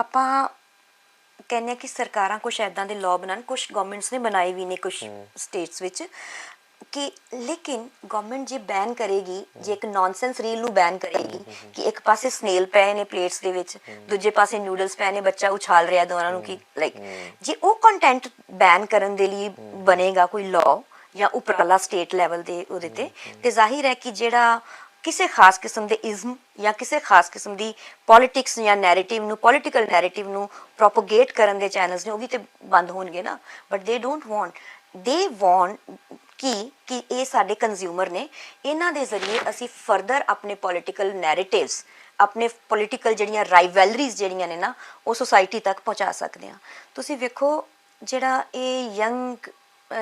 ਆਪਾਂ ਕਹਿੰਦੇ ਕਿ ਸਰਕਾਰਾਂ ਕੁਝ ਐਦਾਂ ਦੇ ਲਾਅ ਬਣਾਉਣ ਕੁਝ ਗਵਰਨਮੈਂਟਸ ਨੇ ਬਣਾਏ ਵੀ ਨੇ ਕੁਝ ਸਟੇਟਸ ਵਿੱਚ ਕਿ ਲੇਕਿਨ ਗਵਰਨਮੈਂਟ ਜੇ ਬੈਨ ਕਰੇਗੀ ਜੇ ਇੱਕ ਨੌਨਸੈਂਸ ਰੀਲ ਨੂੰ ਬੈਨ ਕਰੇਗੀ ਕਿ ਇੱਕ ਪਾਸੇ ਸਨੇਲ ਪਏ ਨੇ ਪਲੇਟਸ ਦੇ ਵਿੱਚ ਦੂਜੇ ਪਾਸੇ ਨੂਡਲਸ ਪਏ ਨੇ ਬੱਚਾ ਉਛਾਲ ਰਿਹਾ ਦੋਨਾਂ ਨੂੰ ਕਿ ਲਾਈਕ ਜੇ ਉਹ ਕੰਟੈਂਟ ਬੈਨ ਕਰਨ ਦੇ ਲਈ ਬਣੇਗਾ ਕੋਈ ਲਾਅ ਜਾਂ ਉਪਰਾਲਾ ਸਟੇਟ ਲੈਵਲ ਦੇ ਉਹਦੇ ਤੇ ਤੇ ਜ਼ਾਹਿਰ ਹੈ ਕਿ ਜਿਹੜਾ ਕਿਸੇ ਖਾਸ ਕਿਸਮ ਦੇ ਇਜ਼ਮ ਜਾਂ ਕਿਸੇ ਖਾਸ ਕਿਸਮ ਦੀ ਪੋਲਿਟਿਕਸ ਜਾਂ ਨੈਰੇਟਿਵ ਨੂੰ ਪੋਲਿਟੀਕਲ ਨੈਰੇਟਿਵ ਨੂੰ ਪ੍ਰੋਪਗੇਟ ਕਰਨ ਦੇ ਚੈਨਲਸ ਨੇ, ਉਹ ਵੀ ਤੇ ਬੰਦ ਹੋਣਗੇ ਨਾ। But they don't want they want ਕਿ ਕਿ ਇਹ ਸਾਡੇ ਕੰਜ਼ਿਊਮਰ ਨੇ, ਇਹਨਾਂ ਦੇ ਜ਼ਰੀਏ ਅਸੀਂ ਫਰਦਰ ਆਪਣੇ ਪੋਲਿਟੀਕਲ ਨੈਰੇਟਿਵਸ ਆਪਣੇ ਪੋਲਿਟੀਕਲ ਜਿਹੜੀਆਂ ਰਾਈਵਲਰੀਜ਼ ਜਿਹੜੀਆਂ ਨੇ ਨਾ, ਉਹ ਸੋਸਾਇਟੀ ਤੱਕ ਪਹੁੰਚਾ ਸਕਦੇ ਹਾਂ। ਤੁਸੀਂ ਵੇਖੋ ਜਿਹੜਾ ਇਹ ਯੰਗ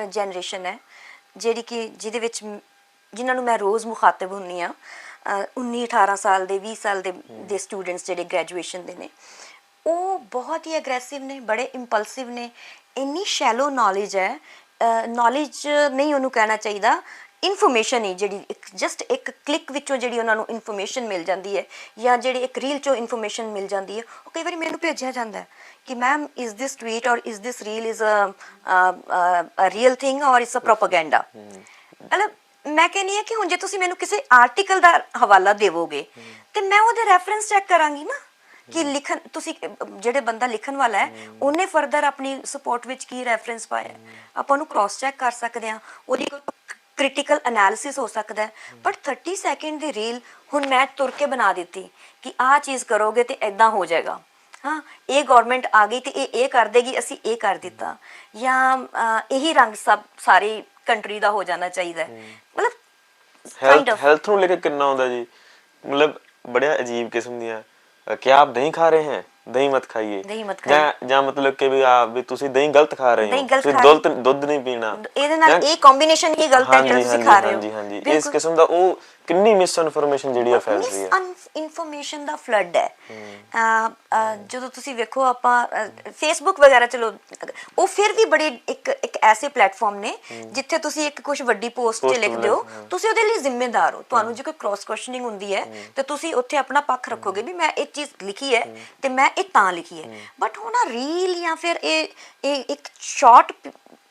ਜਨਰੇਸ਼ਨ ਹੈ, ਜਿਹੜੀ ਕਿ ਜਿਹਦੇ ਵਿੱਚ ਜਿਨ੍ਹਾਂ ਨੂੰ ਮੈਂ ਰੋਜ਼ ਮੁਖਾਤਬ ਹੁੰਨੀ ਆ 19 18 ਸਾਲ ਦੇ 20 ਸਾਲ ਦੇ ਦੇ ਸਟੂਡੈਂਟਸ ਜਿਹੜੇ ਗ੍ਰੈਜੂਏਸ਼ਨ ਦੇ ਨੇ ਉਹ ਬਹੁਤ ਹੀ ਐਗਰੈਸਿਵ ਨੇ ਬੜੇ ਇੰਪਲਸਿਵ ਨੇ ਇੰਨੀ ਸ਼ੈਲੋ ਨੌਲੇਜ ਹੈ ਨੌਲੇਜ ਨਹੀਂ ਉਹਨੂੰ ਕਹਿਣਾ ਚਾਹੀਦਾ ਇਨਫੋਰਮੇਸ਼ਨ ਹੀ ਜਿਹੜੀ ਜਸਟ ਇੱਕ ਕਲਿੱਕ ਵਿੱਚੋਂ ਜਿਹੜੀ ਉਹਨਾਂ ਨੂੰ ਇਨਫੋਰਮੇਸ਼ਨ ਮਿਲ ਜਾਂਦੀ ਹੈ ਜਾਂ ਜਿਹੜੀ ਇੱਕ ਰੀਲ ਚੋਂ ਇਨਫੋਰਮੇਸ਼ਨ ਮਿਲ ਜਾਂਦੀ ਹੈ ਉਹ ਕਈ ਵਾਰੀ ਮੈਨੂੰ ਭੇਜਿਆ ਜਾਂਦਾ ਹੈ ਕਿ ਮੈਮ ਇਸ ਦਿਸ ਟਵੀਟ ਔਰ ਇਸ this reel is a real thing ਔਰ ਇਟਸ ਅ ਪ੍ਰੋਪਾਗੈਂਡਾ ਮਤਲਬ ਮੈਂ ਕਹਿੰਨੀ ਆ ਕਿ ਹੁਣ ਜੇ ਤੁਸੀਂ ਮੈਨੂੰ ਕਿਸੇ ਆਰਟੀਕਲ ਦਾ ਹਵਾਲਾ ਦੇਵੋਗੇ ਤੇ ਮੈਂ ਉਹਦੇ ਰੈਫਰੈਂਸ ਚੈੱਕ ਕਰਾਂਗੀ ਨਾ ਕਿ ਲਿਖਣ ਤੁਸੀਂ ਜਿਹੜੇ ਬੰਦਾ ਲਿਖਣ ਵਾਲਾ ਹੈ ਉਹਨੇ ਫਰਦਰ ਆਪਣੀ ਸਪੋਰਟ ਵਿੱਚ ਕੀ ਰੈਫਰੈਂਸ ਪਾਇਆ। ਆਪਾਂ ਉਹਨੂੰ ਕ੍ਰਾਸ ਚੈੱਕ ਕਰ ਸਕਦੇ ਹਾਂ। ਉਹਦੀ ਕੋਈ ਕ੍ਰਿਟੀਕਲ ਐਨਾਲਿਸਿਸ ਹੋ ਸਕਦਾ ਹੈ। ਬਟ 30 ਸੈਕਿੰਡ ਦੀ ਰੀਲ ਹੁਣ ਮੈਂ ਤੁਰ ਕੇ ਬਣਾ ਦਿੱਤੀ ਕਿ ਆਹ ਚੀਜ਼ ਕਰੋਗੇ ਤੇ ਐਦਾਂ ਹੋ ਜਾਏਗਾ। ਹਾਂ ਇਹ ਗਵਰਨਮੈਂਟ ਆ ਗਈ ਤੇ ਇਹ ਇਹ ਕਰ ਦੇਗੀ ਅਸੀਂ ਇਹ ਕਰ ਦਿੱਤਾ। ਜਾਂ ਇਹੀ ਰੰਗ ਸਭ ਸਾਰੀ ਕੰਟਰੀ ਦਾ ਹੋ ਜਾਣਾ ਚਾਹੀਦਾ ਹੈ। ਮਤਲਬ kind ਹੈਲਥ ਨੂੰ ਲੈ ਕੇ ਕਿੰਨਾ ਹੁੰਦਾ ਜੀ? ਮਤਲਬ ਬੜਿਆ ਅਜੀਬ ਕਿਸਮ ਦੀਆਂ ਕਿ ਆਪ ਦਹੀਂ ਖਾ ਰਹੇ हैं ਦਹੀਂ ਮਤ ਖਾਈਏ। ਦਹੀਂ ਮਤ ਜਾਂ ਜਾਂ ਮਤਲਬ ਕਿ ਵੀ ਆ ਵੀ ਤੁਸੀਂ ਦਹੀਂ ਗਲਤ ਖਾ ਰਹੇ ਹੋ। ਤੁਸੀਂ ਦੁੱਧ ਦੁੱਧ ਨਹੀਂ ਪੀਣਾ। ਇਹਦੇ ਨਾਲ ਇਹ ਕੰਬੀਨੇਸ਼ਨ ਹੀ ਗਲਤ ਹੈ ਜਿਹੜਾ ਤੁਸੀਂ ਖਾ ਰਹੇ ਹੋ। ਹਾਂਜੀ। ਹਾਂਜੀ ਇਸ। ਕਿਸਮ ਦਾ ਉਹ ਕਿੰਨੀ ਮਿਸ ਇਨਫੋਰਮੇਸ਼ਨ ਜਿਹੜੀ ਆ ਫੈਲ ਰਹੀ ਹੈ। ਇਨਫੋਰਮੇਸ਼ਨ ਦਾ ਫਲੱਡ ਹੈ। ਜਦੋਂ ਤੁਸੀਂ ਵੇਖੋ ਆਪਾਂ ਫੇਸਬੁੱਕ ਵਗੈਰਾ ਚਲੋ ਉਹ ਫਿਰ ਵੀ ਬੜੇ ਇੱਕ ਐਸੇ ਪਲੇਟਫਾਰਮ ਨੇ ਜਿੱਥੇ ਤੁਸੀਂ ਇੱਕ ਕੁਝ ਵੱਡੀ ਪੋਸਟ ਤੇ ਲਿਖਦੇ ਹੋ। ਤੁਸੀਂ ਉਹਦੇ ਲਈ ਜ਼ਿੰਮੇਦਾਰ ਹੋ। ਤੁਹਾਨੂੰ ਜੇ ਕੋਈ ਕ੍ਰਾਸ ਕੁਐਸਚਨਿੰਗ ਹੁੰਦੀ ਹੈ ਤੇ ਤੁਸੀਂ ਉੱਥੇ ਆਪਣਾ ਪੱਖ ਰੱਖੋਗੇ ਵੀ ਮੈਂ ਇਹ ਚੀਜ਼ ਲਿਖੀ ਹੈ ਤੇ ਮੈਂ ਇਹ ਤਾਂ ਲਿਖੀ ਹੈ। ਬਟ ਹੁਣ ਆ ਰੀਲ ਜਾਂ ਫਿਰ ਇਹ ਇਹ ਇੱਕ ਸ਼ਾਰਟ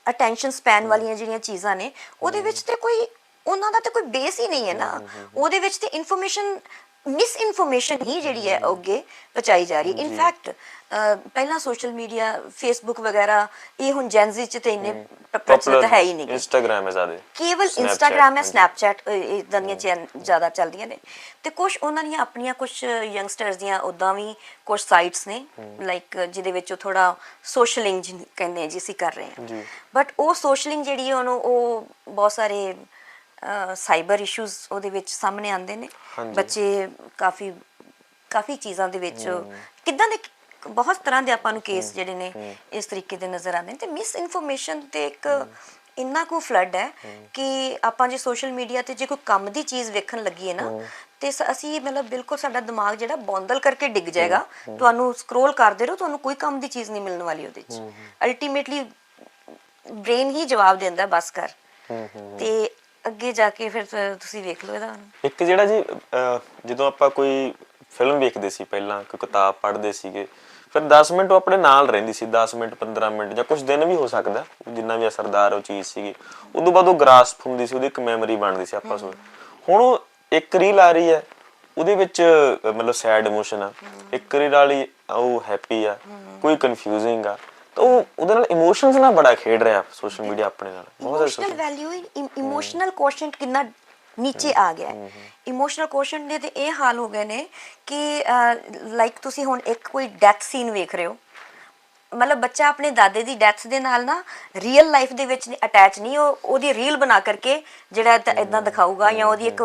ਅਟੈਂਸ਼ਨ ਸਪੈਨ ਵਾਲੀਆਂ ਜਿਹੜੀਆਂ ਚੀਜ਼ਾਂ ਨੇ ਉਹਦੇ ਵਿੱਚ ਤੇ ਕੋਈ ਉਹਨਾਂ ਦਾ ਤੇ ਕੋਈ ਬੇਸ ਹੀ ਨਹੀਂ ਹੈ ਨਾ। ਉਹਦੇ ਵਿੱਚ ਤੇ ਇਨਫੋਰਮੇਸ਼ਨ ਮਿਸ ਇਨਫੋਰਮੇਸ਼ਨ ਹੀ ਜਿਹੜੀ ਹੈ ਅੱਗੇ ਪਹੁੰਚਾਈ ਜਾ ਰਹੀ। ਹੈ ਇਨਫੈਕਟ ਪਹਿਲਾਂ ਸੋਸ਼ਲ ਮੀਡੀਆ ਫੇਸਬੁੱਕ ਵਗੈਰਾ ਇਹ ਹੁਣ ਜੈਨਜ਼ੀ ਚ ਤੇ ਇੰਨੇ ਪ੍ਰਚਲਿਤ ਹੈ ਹੀ ਨਹੀਂ। ਇੰਸਟਾਗ੍ਰam ਹੈ ਜ਼ਿਆਦਾ ਕੇਵਲ ਇੰਸਟਾਗ੍ਰam ਹੈ। ਸਨੈਪਚੈਟ ਇਦਾਂ ਦੀਆਂ ਜ਼ਿਆਦਾ ਚੱਲਦੀਆਂ ਨੇ ਤੇ ਕੁਝ ਉਹਨਾਂ ਦੀਆਂ ਆਪਣੀਆਂ ਕੁਝ ਯੰਗਸਟਰਸ ਦੀਆਂ ਉਦਾਂ ਵੀ ਕੁਝ ਸਾਈਟਸ ਨੇ ਲਾਈਕ ਜਿਹਦੇ ਵਿੱਚ ਉਹ ਥੋੜਾ ਸੋਸ਼ਲਿੰਗ ਕਹਿੰਦੇ ਆ ਜੀ ਅਸੀਂ ਕਰ ਰਹੇ ਹਾਂ ਜੀ। ਬਟ ਉਹ ਸੋਸ਼ਲਿੰਗ ਜਿਹੜੀ ਉਹਨੂੰ ਉਹ ਬਹੁਤ ਸਾਰੇ ਸਾਈਬਰ ਇਸ਼ੂਜ਼ ਉਹਦੇ ਵਿੱਚ ਸਾਹਮਣੇ ਆਉਂਦੇ ਨੇ। ਬੱਚੇ ਕਾਫੀ ਕਾਫੀ ਚੀਜ਼ਾਂ ਦੇ ਵਿੱਚ ਕਿੱਦਾਂ ਦੇ ਬਹੁਤ ਤਰ੍ਹਾਂ ਦੇ ਆਪਾਂ ਨੂੰ ਕੇਸ ਜਿਹੜੇ ਨੇ ਇਸ ਤਰੀਕੇ ਦੇ ਨਜ਼ਰ ਆਉਂਦੇ ਨੇ ਤੇ ਮਿਸ ਇਨਫੋਰਮੇਸ਼ਨ ਤੇ ਇੱਕ ਇੰਨਾ ਕੁ ਫਲੱਡ ਹੈ ਕਿ ਆਪਾਂ ਜੇ ਸੋਸ਼ਲ ਮੀਡੀਆ ਤੇ ਜੇ ਕੋਈ ਕੰਮ ਦੀ ਚੀਜ਼ ਵੇਖਣ ਲੱਗੀਏ ਨਾ ਤੇ ਅਸੀਂ ਮਤਲਬ ਬਿਲਕੁਲ ਸਾਡਾ ਦਿਮਾਗ ਜਿਹੜਾ ਬੌਂਦਲ ਕਰਕੇ ਡਿੱਗ ਜਾਏਗਾ। ਤੁਹਾਨੂੰ ਸਕਰੋਲ ਕਰਦੇ ਰਹੋ ਤੁਹਾਨੂੰ ਕੋਈ ਕੰਮ ਦੀ ਚੀਜ਼ ਨਹੀਂ ਮਿਲਣ ਵਾਲੀ ਉਹਦੇ ਚ। ਅਲਟੀਮੇਟਲੀ ਬ੍ਰੇਨ ਹੀ ਜਵਾਬ ਦਿੰਦਾ ਬਸ ਕਰ। ਤੇ ਅੱਗੇ ਜਾ ਕੇ ਫਿਰ ਤੁਸੀਂ ਵੇਖ ਲਓ ਇਹਦਾ। ਇੱਕ ਜਿਹੜਾ ਜੀ ਜਦੋਂ ਆਪਾਂ ਕੋਈ ਫਿਲਮ ਵੇਖਦੇ ਸੀ ਪਹਿਲਾਂ ਕੋਈ ਕਿਤਾਬ ਪੜ੍ਹਦੇ ਸੀਗੇ। ਫਿਰ 10 ਮਿੰਟ ਉਹ ਆਪਣੇ ਨਾਲ ਰਹਿੰਦੀ ਸੀ 10 ਮਿੰਟ 15 ਮਿੰਟ ਜਾਂ ਕੁਝ ਦਿਨ ਵੀ ਹੋ ਸਕਦਾ ਜਿੰਨਾ ਵੀ ਅਸਰਦਾਰ ਉਹ ਚੀਜ਼ ਸੀਗੀ। ਉਦੋਂ ਬਾਅਦ ਉਹ ਗ੍ਰਾਸਪ ਹੁੰਦੀ ਸੀ ਉਹਦੀ ਇੱਕ ਮੈਮਰੀ ਬਣਦੀ ਸੀ ਆਪਸ ਵਿੱਚ ਹੁਣ ਉਹ ਇੱਕ ਰੀਲ ਆ ਰਹੀ ਹੈ ਉਹਦੇ ਵਿੱਚ ਮਤਲਬ ਸੈਡ ਇਮੋਸ਼ਨ ਆ। ਇੱਕ ਰੀਲ ਵਾਲੀ ਉਹ ਹੈਪੀ ਆ ਕੋਈ ਕਨਫਿਊਜ਼ਿੰਗ ਆ। ਤਾਂ ਉਹ ਉਹਦੇ ਨਾਲ ਇਮੋਸ਼ਨਸ ਨਾਲ ਬੜਾ ਖੇਡ ਰਿਹਾ ਸੋਸ਼ਲ ਮੀਡੀਆ ਆਪਣੇ ਨਾਲ। ਬਹੁਤ ਜ਼ਿਆਦਾ ਇਮੋਸ਼ਨਲ ਵੈਲਿਊ ਇਮੋਸ਼ਨਲ ਕੋਸ਼ੈਂਟ ਕਿੰਨਾ ਨੀਚੇ ਆ ਗਿਆ ਹੈ। ਇਮੋਸ਼ਨਲ ਕੋਸ਼ੈਂਟ ਦੇ ਤੇ ਇਹ ਹਾਲ ਹੋ ਗਏ ਨੇ ਕਿ ਲਾਈਕ ਤੁਸੀਂ ਹੁਣ ਇੱਕ ਕੋਈ ਡੈਥ ਸੀਨ ਵੇਖ ਰਹੇ ਹੋ। ਮਤਲਬ ਬੱਚਾ ਆਪਣੇ ਦਾਦੇ ਦੀ ਡੈਥ ਦੇ ਨਾਲ ਨਾ ਰੀਅਲ ਲਾਈਫ ਦੇ ਵਿੱਚ ਅਟੈਚ ਨਹੀਂ ਉਹ ਉਹਦੀ ਰੀਲ ਬਣਾ ਕਰਕੇ ਜਿਹੜਾ ਇਦਾਂ ਦਿਖਾਊਗਾ ਜਾਂ ਉਹਦੀ ਇੱਕ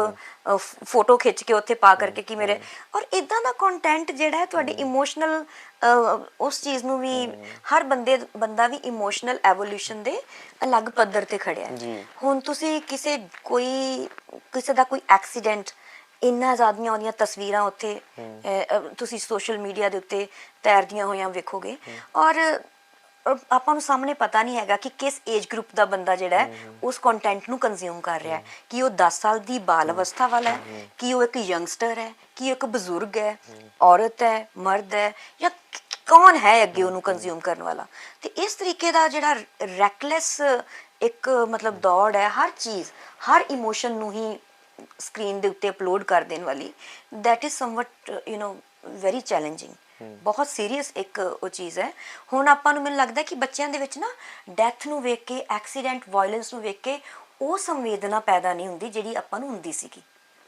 ਫੋਟੋ ਖਿੱਚ ਕੇ ਉੱਥੇ ਪਾ ਕਰਕੇ ਕਿ ਮੇਰੇ ਔਰ ਇਦਾਂ ਦਾ ਕੰਟੈਂਟ ਜਿਹੜਾ ਹੈ ਤੁਹਾਡੀ ਇਮੋਸ਼ਨਲ ਉਸ ਚੀਜ਼ ਨੂੰ ਵੀ ਹਰ ਬੰਦੇ ਬੰਦਾ ਵੀ ਇਮੋਸ਼ਨਲ ਐਵੋਲੂਸ਼ਨ ਦੇ ਅਲੱਗ ਪੱਧਰ ਤੇ ਖੜਿਆ ਹੈ। ਹੁਣ ਤੁਸੀਂ ਕਿਸੇ ਕੋਈ ਕਿਸੇ ਦਾ ਕੋਈ ਐਕਸੀਡੈਂਟ ਇੰਨਾ ਜ਼ਿਆਦੀਆਂ ਉਹਦੀਆਂ ਤਸਵੀਰਾਂ ਉੱਥੇ ਅਹ, ਤੁਸੀਂ ਸੋਸ਼ਲ ਮੀਡੀਆ ਦੇ ਉੱਤੇ ਤੈਰਦੀਆਂ ਹੋਈਆਂ ਵੇਖੋਗੇ। ਔਰ ਅਹ, ਆਪਾਂ ਨੂੰ ਸਾਹਮਣੇ ਪਤਾ ਨਹੀਂ ਹੈਗਾ ਕਿ ਕਿਸ ਏਜ ਗਰੁੱਪ ਦਾ ਬੰਦਾ ਜਿਹੜਾ ਹੈ ਉਸ ਕੰਟੈਂਟ ਨੂੰ ਕੰਜ਼ਿਊਮ ਕਰ ਰਿਹਾ ਹੈ। ਕਿ ਉਹ 10 ਸਾਲ ਦੀ ਬਾਲ ਅਵਸਥਾ ਵਾਲਾ ਹੈ ਕਿ ਉਹ ਇੱਕ ਯੰਗਸਟਰ ਹੈ ਕਿ ਉਹ ਇੱਕ ਬਜ਼ੁਰਗ ਹੈ ਔਰਤ ਹੈ ਮਰਦ ਹੈ ਜਾਂ ਕੌਣ ਹੈ ਅੱਗੇ ਉਹਨੂੰ ਕੰਜ਼ਿਊਮ ਕਰਨ ਵਾਲਾ। ਤੇ ਇਸ ਤਰੀਕੇ ਦਾ ਜਿਹੜਾ ਰੈਕਲੈਸ ਇੱਕ ਮਤਲਬ ਦੌੜ ਹੈ ਹਰ ਚੀਜ਼ ਹਰ ਇਮੋਸ਼ਨ ਨੂੰ ਹੀ ਸਕਰੀਨ ਦੇ ਉੱਤੇ ਅਪਲੋਡ ਕਰ ਦੇਣ ਵਾਲੀ that is somewhat you know very challenging ਬਹੁਤ ਸੀਰੀਅਸ ਇੱਕ ਉਹ ਚੀਜ਼ ਹੈ। ਹੁਣ ਆਪਾਂ ਨੂੰ ਮੈਨੂੰ ਲੱਗਦਾ ਕਿ ਬੱਚਿਆਂ ਦੇ ਵਿੱਚ ਨਾ ਡੈਥ ਨੂੰ ਵੇਖ ਕੇ ਐਕਸੀਡੈਂਟ ਵਾਇਲੈਂਸ ਨੂੰ ਵੇਖ ਕੇ ਉਹ ਸੰਵੇਦਨਾ ਪੈਦਾ ਨਹੀਂ ਹੁੰਦੀ ਜਿਹੜੀ ਆਪਾਂ ਨੂੰ ਹੁੰਦੀ ਸੀਗੀ।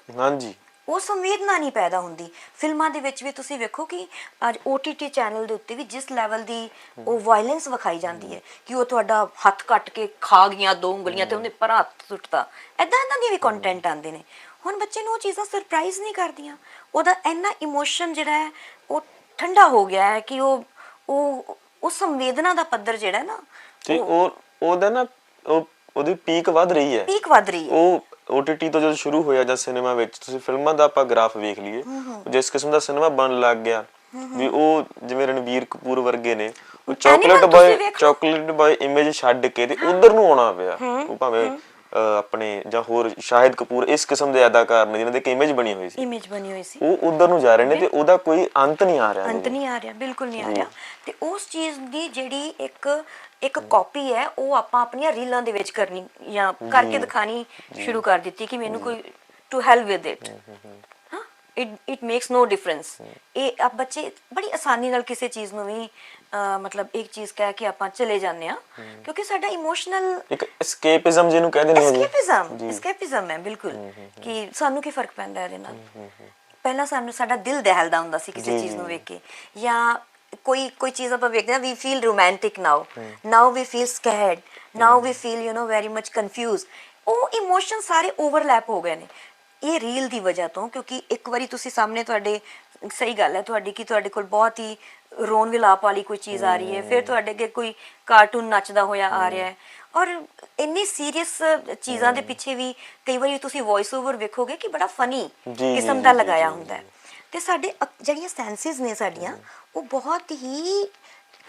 ਹਾਂਜੀ। ਉਹ ਸੰਵੇਦਨਾ ਨਹੀਂ ਪੈਦਾ ਹੁੰਦੀ। ਫਿਲਮਾਂ ਦੇ ਵਿੱਚ ਵੀ ਤੁਸੀਂ ਵੇਖੋ ਕਿ ਅੱਜ OTT ਚੈਨਲ ਦੇ ਉੱਤੇ ਵੀ ਜਿਸ ਲੈਵਲ ਦੀ ਉਹ ਵਾਇਲੈਂਸ ਵਿਖਾਈ ਜਾਂਦੀ ਹੈ ਕਿ ਉਹ ਤੁਹਾਡਾ ਹੱਥ ਕੱਟ ਕੇ ਖਾ ਗਈਆਂ ਦੋ ਉਂਗਲੀਆਂ ਤੇ ਉਹਨੇ ਪਰ ਹੱਥ ਸੁੱਟਤਾ ਐਦਾਂ ਐਦਾਂ ਦੇ ਵੀ ਕੰਟੈਂਟ ਆਉਂਦੇ ਨੇ। ਹੁਣ ਬੱਚੇ ਨੂੰ ਉਹ ਚੀਜ਼ਾਂ ਸਰਪ੍ਰਾਈਜ਼ ਨਹੀਂ ਕਰਦੀਆਂ। ਉਹਦਾ ਇੰਨਾ ਇਮੋਸ਼ਨ ਜਿਹੜਾ ਹੈ ਉਹ ਠੰਡਾ ਹੋ ਗਿਆ ਹੈ ਕਿ ਉਹ ਉਹ ਉਹ ਸੰਵੇਦਨਾ ਦਾ ਪੱਧਰ ਜਿਹੜਾ ਨਾ ਤੇ ਉਹ ਉਹਦਾ ਨਾ ਉਹ ਉਹਦੀ ਪੀਕ ਵੱਧ ਰਹੀ ਹੈ। ਪੀਕ ਵੱਧ ਰਹੀ ਹੈ। ਉਹ OTT ਤੋਂ ਜਦੋਂ ਸ਼ੁਰੂ ਹੋਇਆ ਜਾਂ ਸਿਨੇਮਾ ਵਿੱਚ ਤੁਸੀਂ ਫਿਲਮਾਂ ਦਾ ਆਪਾਂ ਗ੍ਰਾਫ ਵੇਖ ਲਈਏ। ਜਿਸ ਕਿਸਮ ਦਾ ਸਿਨੇਮਾ ਬਣਨ ਲੱਗ ਗਿਆ ਵੀ ਉਹ ਜਿਵੇਂ ਰਣਵੀਰ ਕਪੂਰ ਵਰਗੇ ਨੇ ਉਹ ਚਾਕਲੇਟ ਲਓ। ਚਾਕਲੇਟ ਬਾਏ ਇਮੇਜ ਛੱਡ ਕੇ ਤੇ ਉਧਰ ਨੂੰ ਆਉਣਾ ਪਿਆ। ਉਹ ਭਾਵੇਂ ਆਪਣੇ ਜਾਂ ਹੋਰ ਸ਼ਾਹਿਦ ਕਪੂਰ ਇਸ ਕਿਸਮ ਦੇ ਅਦਾਕਾਰ ਨੇ ਜਿਨ੍ਹਾਂ ਦੇ ਇੱਕ ਇਮੇਜ ਬਣੀ ਹੋਈ ਸੀ। ਇਮੇਜ ਬਣੀ ਹੋਈ ਸੀ। ਉਹ ਉਧਰ ਨੂੰ ਜਾ ਰਹੇ ਨੇ ਤੇ ਉਹਦਾ ਕੋਈ ਅੰਤ ਨਹੀਂ ਆ ਰਿਹਾ ਅੰਤ ਨਹੀਂ ਆ ਰਿਹਾ ਬਿਲਕੁਲ ਨਹੀਂ ਆ ਰਿਹਾ। ਤੇ ਉਸ ਚੀਜ਼ ਦੀ ਜਿਹੜੀ ਇੱਕ ਇੱਕ ਕਾਪੀ ਹੈ ਉਹ ਆਪਾਂ ਆਪਣੀਆਂ ਰੀਲਾਂ ਦੇ ਵਿੱਚ ਕਰਨੀ ਜਾਂ ਕਰਕੇ ਦਿਖਾਣੀ ਸ਼ੁਰੂ ਕਰ ਦਿੱਤੀ ਕਿ ਮੈਨੂੰ ਕੋਈ ਟੂ ਹੈਲਪ ਵਿਦ ਇਟ ਹਾਂ it it makes no difference ਇਹ ਆ ਬੱਚੇ ਬੜੀ ਆਸਾਨੀ ਨਾਲ ਕਿਸੇ ਚੀਜ਼ ਨੂੰ ਵੀ ਅਹ, ਮਤਲਬ ਇੱਕ ਚੀਜ਼ ਕਹਿ ਕੇ ਆਪਾਂ ਚਲੇ ਜਾਂਦੇ ਆ ਕਿਉਂਕਿ ਸਾਡਾ ਇਮੋਸ਼ਨਲ ਇੱਕ ਐਸਕੇਪਿਜ਼ਮ ਜਿਹਨੂੰ ਕਹਿੰਦੇ ਨੇ ਜੀ। ਐਸਕੇਪਿਜ਼ਮ ਐਸਕੇਪਿਜ਼ਮ ਹੈ ਬਿਲਕੁਲ। ਕਿ ਸਾਨੂੰ ਕੀ ਫ਼ਰਕ ਪੈਂਦਾ ਇਹਦੇ ਨਾਲ? ਪਹਿਲਾਂ ਸਾਨੂੰ ਸਾਡਾ ਦਿਲ ਦਹਿਲਦਾ ਹੁੰਦਾ ਸੀ ਕਿਸੇ ਚੀਜ਼ ਨੂੰ ਵੇਖ ਕੇ। ਜਾਂ ਕੋਈ ਕੋਈ ਚੀਜ਼ ਆਪਾਂ ਵੇਖਦੇ ਆ we feel romantic now now we feel scared now we feel you know very much confuse ਉਹ ਇਮੋਸ਼ਨ ਸਾਰੇ ਓਵਰਲੈਪ ਹੋ ਗਏ ਨੇ। ਇਹ ਰੀਲ ਦੀ ਵਜ੍ਹਾ ਤੋਂ ਕਿਉਂਕਿ ਇੱਕ ਵਾਰੀ ਤੁਸੀਂ ਸਾਹਮਣੇ ਤੁਹਾਡੇ ਸਹੀ ਗੱਲ ਹੈ ਤੁਹਾਡੀ ਕਿ ਤੁਹਾਡੇ ਕੋਲ ਬਹੁਤ ਹੀ ਰੋਣ ਵਿਲਾਪ ਵਾਲੀ ਕੋਈ ਚੀਜ਼ ਆ ਰਹੀ ਹੈ ਫਿਰ ਤੁਹਾਡੇ ਅੱਗੇ ਕੋਈ ਕਾਰਟੂਨ ਨੱਚਦਾ ਹੋਇਆ ਆ ਰਿਹਾ ਹੈ। ਔਰ ਇੰਨੀ ਸੀਰੀਅਸ ਚੀਜ਼ਾਂ ਦੇ ਪਿੱਛੇ ਵੀ ਕਈ ਵਾਰੀ ਤੁਸੀਂ ਵੌਇਸ ਓਵਰ ਵੇਖੋਗੇ ਕਿ ਬੜਾ ਫਨੀ ਕਿਸਮ ਦਾ ਲਗਾਇਆ ਹੁੰਦਾ ਹੈ। ਤੇ ਸਾਡੇ ਜਿਹੜੀਆਂ ਸੈਂਸਿਸ ਨੇ ਸਾਡੀਆਂ ਉਹ ਬਹੁਤ ਹੀ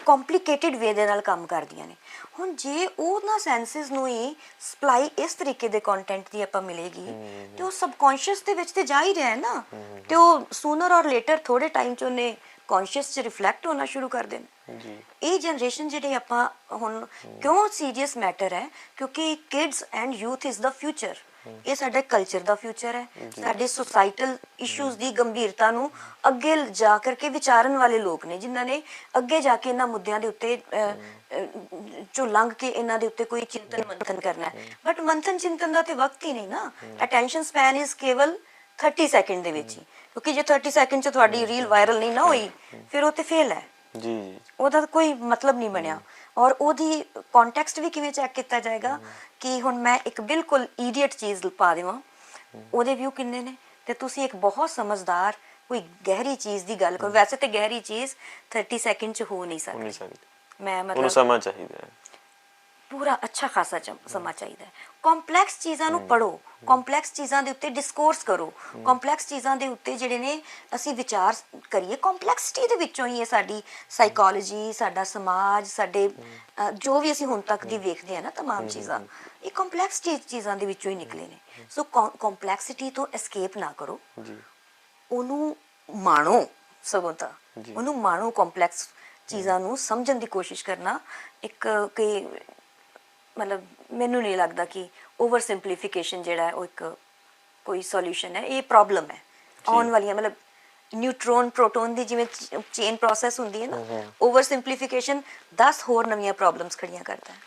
ਕੰਪਲਿਕੇਟਿਡ ਵੇ ਦੇ ਨਾਲ ਕੰਮ ਕਰਦੀਆਂ ਨੇ। ਹੁਣ ਜੇ ਉਹਨਾਂ ਸੈਂਸਿਸ ਨੂੰ ਹੀ ਸਪਲਾਈ ਇਸ ਤਰੀਕੇ ਦੇ ਕੰਟੈਂਟ ਦੀ ਆਪਾਂ ਮਿਲੇਗੀ ਤੇ ਉਹ ਸਬਕੌਂਸ਼ੀਅਸ ਦੇ ਵਿੱਚ ਤੇ ਜਾ ਹੀ ਰਿਹਾ ਹੈ ਨਾ। ਤੇ ਉਹ ਸੂਨਰ ਔਰ ਲੇਟਰ ਥੋੜੇ ਟਾਈਮ ਚ ਉਹਨੇ ਕੌਨਸ਼ੀਅਸ ਚ ਰਿਫਲੈਕਟ ਹੋਣਾ ਸ਼ੁਰੂ ਕਰ ਦੇਣਾ। ਜੀ। ਇਹ ਜਨਰੇਸ਼ਨ ਜਿਹੜੀ ਆਪਾਂ ਹੁਣ ਕਿਉਂ ਸੀਰੀਅਸ ਮੈਟਰ ਹੈ? ਕਿਉਂਕਿ kids and youth is the future ਇਹ ਸਾਡੇ ਕਲਚਰ ਦਾ ਫਿਊਚਰ ਹੈ। ਸਾਡੇ ਸੋਸਾਈਟਲ ਇਸ਼ੂਜ਼ ਦੀ ਗੰਭੀਰਤਾ ਨੂੰ ਅੱਗੇ ਜਾ ਕਰਕੇ ਵਿਚਾਰਨ ਵਾਲੇ ਲੋਕ ਨੇ ਜਿਨ੍ਹਾਂ ਨੇ ਅੱਗੇ ਜਾ ਕੇ ਇਹਨਾਂ ਮੁੱਦਿਆਂ ਦੇ ਉੱਤੇ ਚੋਂ ਲੰਘ ਕੇ ਇਹਨਾਂ ਦੇ ਉੱਤੇ ਕੋਈ ਚਿੰਤਨ ਮੰਥਨ ਕਰਨਾ ਹੈ। ਬਟ ਮੰਥਨ ਚਿੰਤਨ ਦਾ ਤੇ ਵਕਤ ਹੀ ਨਹੀਂ ਨਾ। ਅਟੈਂਸ਼ਨ ਸਪੈਨ ਇਜ਼ ਕੇਵਲ 30 ਸੈਕਿੰਡ ਦੇ ਵਿੱਚ ਹੀ। ਕਿਉਂਕਿ ਜੇ 30 ਸੈਕਿੰਡ ਚ ਤੁਹਾਡੀ ਰੀਲ ਵਾਇਰਲ ਨਹੀਂ ਨਾ ਹੋਈ ਫਿਰ ਉਹ ਤੇ ਫੇਲ ਹੈ। ਜੀ ਜੀ। ਉਹਦਾ ਕੋਈ ਮਤਲਬ ਨਹੀਂ ਬਣਿਆ। ਔਰ ਉਹਦੀ ਕੰਟੈਕਸਟ ਵੀ ਕਿਵੇਂ ਚੈੱਕ ਕੀਤਾ ਜਾਏਗਾ ਕਿ ਹੁਣ ਮੈਂ ਇੱਕ ਬਿਲਕੁਲ ਇਡੀਅਟ ਚੀਜ਼ ਪਾ ਦੇਵਾਂ। ਉਹਦੇ ਵਿਊ ਕਿੰਨੇ ਨੇ? ਤੇ ਤੁਸੀਂ ਇੱਕ ਬਹੁਤ ਸਮਝਦਾਰ ਕੋਈ ਗਹਿਰੀ ਚੀਜ਼ ਦੀ ਗੱਲ ਕਰੋ। ਵੈਸੇ ਤੇ ਗਹਿਰੀ ਚੀਜ਼ 30 ਸੈਕਿੰਡ ਚ ਹੋ ਨਹੀਂ ਸਕਦੀ। ਮੈਂ ਉਹਨੂੰ ਮਤਲਬ ਸਮਾਂ ਚਾਹੀਦਾ ਹੈ। ਪੂਰਾ ਅੱਛਾ ਖਾਸਾ ਸਮਾਂ ਚਾਹੀਦਾ ਹੈ। ਕੰਪਲੈਕਸ ਚੀਜ਼ਾਂ ਨੂੰ ਪੜੋ ਕੰਪਲੈਕਸ ਚੀਜ਼ਾਂ ਦੇ ਉੱਤੇ ਡਿਸਕੋਰਸ ਕਰੋ ਕੰਪਲੈਕਸ ਚੀਜ਼ਾਂ ਦੇ ਉੱਤੇ ਜਿਹੜੇ ਨੇ ਅਸੀਂ ਵਿਚਾਰ ਕਰੀਏ ਕੰਪਲੈਕਸਿਟੀ ਦੇ ਵਿੱਚੋਂ ਹੀ ਇਹ ਸਾਡੀ ਸਾਈਕੋਲੋਜੀ ਸਾਡਾ ਸਮਾਜ ਸਾਡੇ ਅ, ਜੋ ਵੀ ਅਸੀਂ ਹੁਣ ਤੱਕ ਦੀ ਵੇਖਦੇ ਆ ਨਾ तमाम ਚੀਜ਼ਾਂ ਇਹ ਕੰਪਲੈਕਸ ਚੀਜ਼ਾਂ ਦੇ ਵਿੱਚੋਂ ਹੀ ਨਿਕਲੇ ਨੇ ਸੋ ਕੰਪਲੈਕਸਿਟੀ ਤੋਂ ਐਸਕੇਪ ਨਾ ਕਰੋ ਜੀ ਉਹਨੂੰ ਮਾਣੋ ਸਗੋਂ ਤਾਂ ਜੀ। ਉਹਨੂੰ ਮਾਣੋ ਕੰਪਲੈਕਸ ਚੀਜ਼ਾਂ ਨੂੰ ਸਮਝਣ ਦੀ ਕੋਸ਼ਿਸ਼ ਕਰਨਾ ਇੱਕ ਕਿ ਮਤਲਬ ਮੈਨੂੰ ਨਹੀਂ ਲੱਗਦਾ ਕਿ ਓਵਰ ਸਿੰਪਲੀਫਿਕੇਸ਼ਨ ਜਿਹੜਾ ਹੈ ਉਹ ਇੱਕ ਕੋਈ ਸੋਲੂਸ਼ਨ ਹੈ ਇਹ ਪ੍ਰੋਬਲਮ ਹੈ। ਆਉਣ ਵਾਲੀਆਂ ਮਤਲਬ ਨਿਊਟ੍ਰੋਨ ਪ੍ਰੋਟੋਨ ਦੀ ਜਿਵੇਂ ਚੇਨ ਪ੍ਰੋਸੈਸ ਹੁੰਦੀ ਹੈ ਨਾ ਓਵਰ ਸਿੰਪਲੀਫਿਕੇਸ਼ਨ 10 ਹੋਰ ਨਵੀਆਂ ਪ੍ਰੋਬਲਮਸ ਖੜੀਆਂ ਕਰਦਾ ਹੈ।